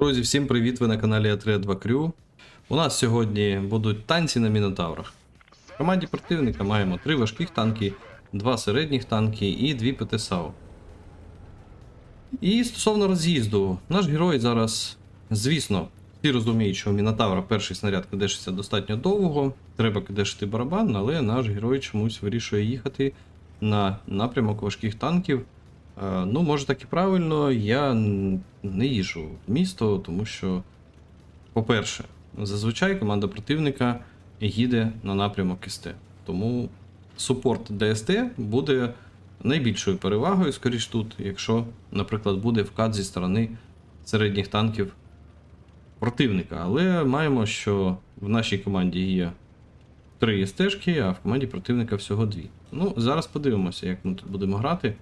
Друзі, всім привіт! Ви на каналі А3 2 Крю. У нас сьогодні будуть танці на мінотаврах. В команді противника маємо три важких танки, два середніх танки і дві ПТСАУ. І стосовно роз'їзду, наш герой зараз, звісно, всі розуміють, що у Мінотавра перший снаряд кидешиться достатньо довго, треба кидешити барабан, але наш герой чомусь вирішує їхати на напрямок важких танків. Е, Ну, може так і правильно, я не їжу в місто, тому що, по-перше, зазвичай команда противника їде на напрямок СТ. Тому супорт ДСТ буде найбільшою перевагою, скоріш тут, якщо, наприклад, буде вкат зі сторони середніх танків противника. Але маємо, що в нашій команді є три СТшки, а в команді противника всього дві. Ну, зараз подивимося, як ми тут будемо грати.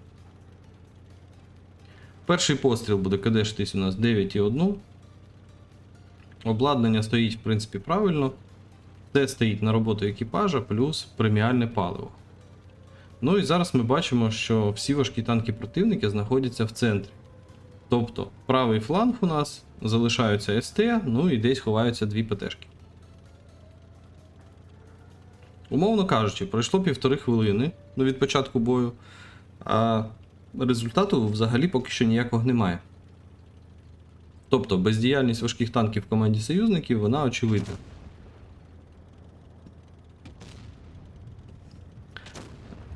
Перший постріл буде кадешитись у нас 9,1. Обладнання стоїть, в принципі, правильно. Це стоїть на роботу екіпажа плюс преміальне паливо. Ну і зараз ми бачимо, що всі важкі танки противника знаходяться в центрі. Тобто, правий фланг у нас залишаються СТ, ну і десь ховаються дві ПТшки. Умовно кажучи, пройшло півтори хвилини ну, від початку бою, а результату взагалі поки що ніякого немає. Тобто бездіяльність важких танків в команді союзників вона очевидна.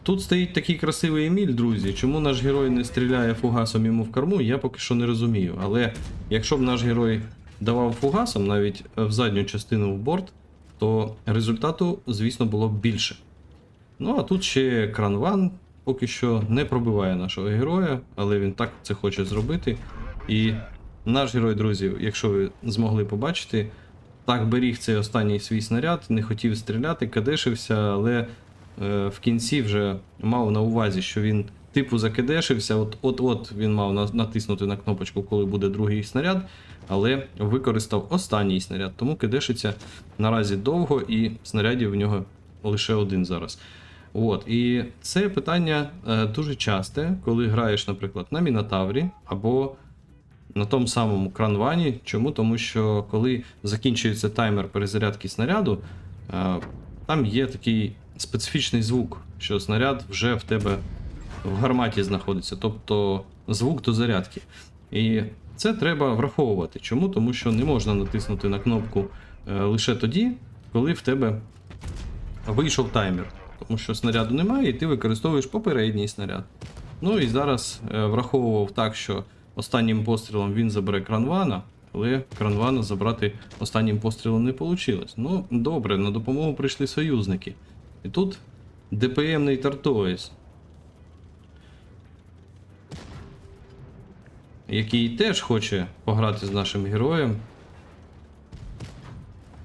Тут стоїть такий красивий Еміль, друзі. Чому наш герой не стріляє фугасом йому в корму, я поки що не розумію. Але якщо б наш герой давав фугасом навіть в задню частину в борт, то результату, звісно, було б більше. Ну а тут ще кранван поки що не пробиває нашого героя, але він так це хоче зробити. І наш герой, друзі, якщо ви змогли побачити, так беріг цей останній свій снаряд, не хотів стріляти, кадешився, але е, в кінці вже мав на увазі, що він типу закидешився, от- от-от він мав на- натиснути на кнопочку, коли буде другий снаряд, але використав останній снаряд, тому кидешиться наразі довго і снарядів в нього лише один зараз. От, і це питання е, дуже часте, коли граєш, наприклад, на Мінотаврі або на тому самому кранвані. Чому? Тому що коли закінчується таймер перезарядки снаряду, е, там є такий специфічний звук, що снаряд вже в тебе в гарматі знаходиться, тобто звук до зарядки. І це треба враховувати. Чому? Тому що не можна натиснути на кнопку е, лише тоді, коли в тебе вийшов таймер. Тому що снаряду немає, і ти використовуєш попередній снаряд. Ну і зараз е, враховував так, що останнім пострілом він забере кранвана, але кранвана забрати останнім пострілом не вийшло. Ну, добре, на допомогу прийшли союзники. І тут ДПМний Тартоїс. Який теж хоче пограти з нашим героєм.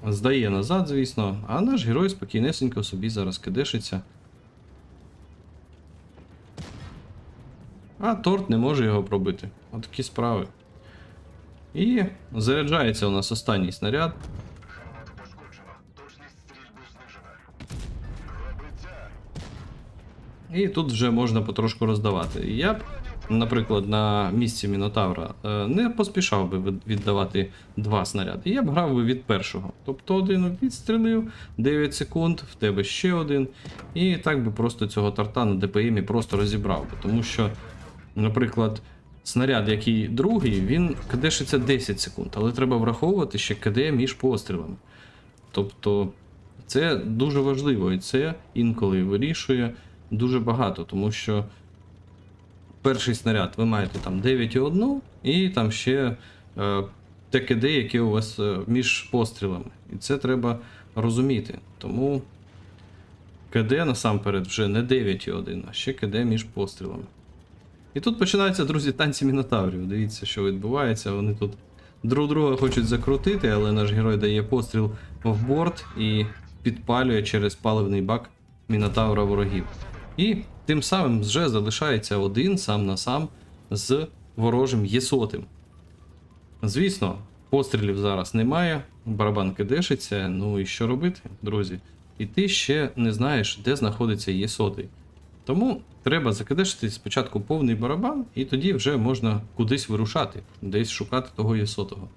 Здає назад, звісно, а наш герой спокійнесенько собі зараз кидешиться. А торт не може його пробити. Отакі справи. І заряджається у нас останній снаряд. І тут вже можна потрошку роздавати. Я б, наприклад, на місці Мінотавра е, не поспішав би віддавати два снаряди. Я б грав би від першого. Тобто один відстрілив, 9 секунд, в тебе ще один. І так би просто цього тарта на ДПМі просто розібрав би. Тому що, наприклад, снаряд, який другий, він кадешиться 10 секунд, але треба враховувати ще КД між пострілами. Тобто це дуже важливо, і це інколи вирішує дуже багато, тому що перший снаряд ви маєте там 9,1 і там ще е, ТКД, яке у вас е, між пострілами. І це треба розуміти. Тому КД насамперед вже не 9,1, а ще КД між пострілами. І тут починаються, друзі, танці мінотаврів. Дивіться, що відбувається. Вони тут друг друга хочуть закрутити, але наш герой дає постріл в борт і підпалює через паливний бак мінотавра ворогів. І тим самим вже залишається один сам на сам з ворожим єсотим. Звісно, пострілів зараз немає, барабан кидешиться, ну і що робити, друзі? І ти ще не знаєш, де знаходиться єсотий. Тому треба закидешити спочатку повний барабан, і тоді вже можна кудись вирушати, десь шукати того єсотого.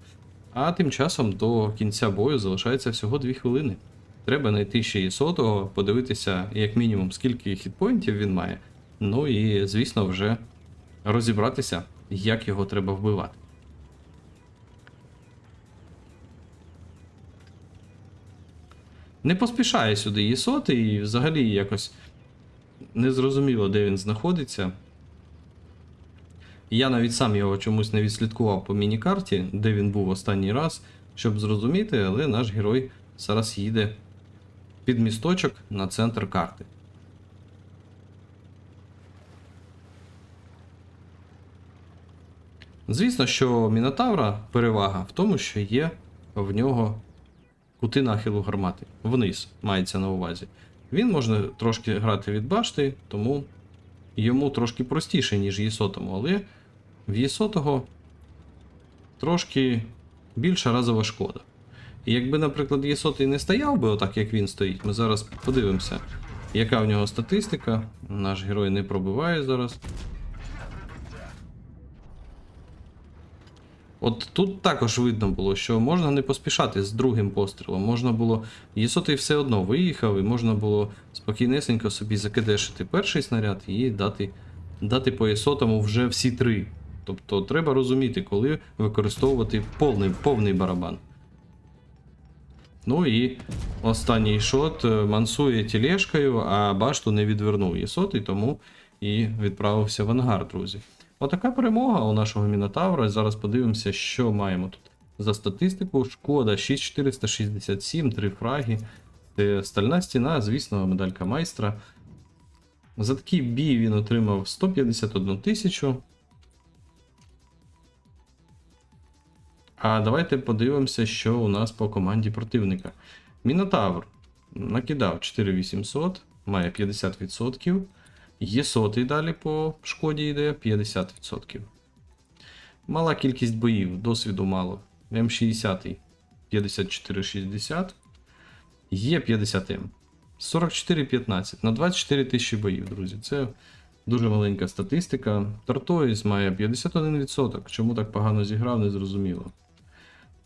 А тим часом до кінця бою залишається всього 2 хвилини. Треба знайти ще єсотого, подивитися, як мінімум, скільки хітпоінтів він має. Ну і, звісно, вже розібратися, як його треба вбивати. Не поспішає сюди Єсоти, і взагалі якось незрозуміло, де він знаходиться. Я навіть сам його чомусь не відслідкував по міні-карті, де він був останній раз, щоб зрозуміти, але наш герой зараз їде під місточок на центр карти. Звісно, що Мінотавра перевага в тому, що є в нього кути нахилу гармати. Вниз мається на увазі. Він може трошки грати від башти, тому йому трошки простіше, ніж Єсотому, але в Єсотого трошки більша разова шкода. Якби, наприклад, Єсотий не стояв би отак, як він стоїть, ми зараз подивимося, яка в нього статистика. Наш герой не пробиває зараз. От тут також видно було, що можна не поспішати з другим пострілом. Можна було. Єсотий все одно виїхав, і можна було спокійнесенько собі закидешити перший снаряд і дати, дати по Єсотому вже всі три. Тобто треба розуміти, коли використовувати повний, повний барабан. Ну і останній шот е, мансує тілешкою, а башту не відвернув Єсотий, тому і відправився в ангар, друзі. Отака перемога у нашого Мінотавра. Зараз подивимося, що маємо тут за статистику. Шкода 6467, 3 фраги. Це стальна стіна, звісно, медалька майстра. За такий бій він отримав 151 тисячу. А давайте подивимося, що у нас по команді противника. Мінотавр накидав 4800, має 50%. Є сотий далі по шкоді йде 50%. Мала кількість боїв, досвіду мало. М60 5460. Є 50М. 44-15 на 24 тисячі боїв, друзі. Це дуже маленька статистика. Тартоїс має 51%. Чому так погано зіграв, не зрозуміло.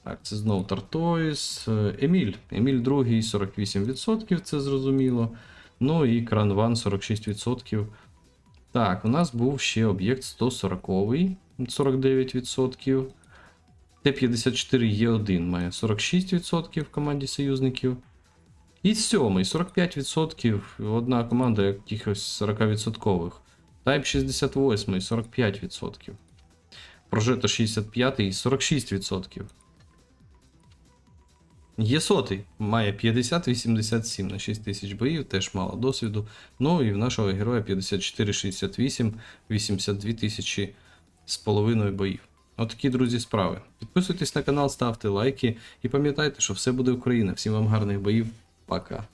Так, це знову Тартоїс. Е, Еміль. Еміль другий 48%, це зрозуміло. Ну і Кранван 46%. Так, у нас був ще об'єкт 140 49%. Т-54Е1 має 46% в команді союзників. І сьомий 45%. Одна команда якихось 40%. Type 68 45%. Прожето 65 46%. Є сотий, має 50-87 на 6 тисяч боїв, теж мало досвіду. Ну і в нашого героя 54-68, 82 тисячі з половиною боїв. Отакі, друзі, справи. Підписуйтесь на канал, ставте лайки і пам'ятайте, що все буде Україна. Всім вам гарних боїв. Пока.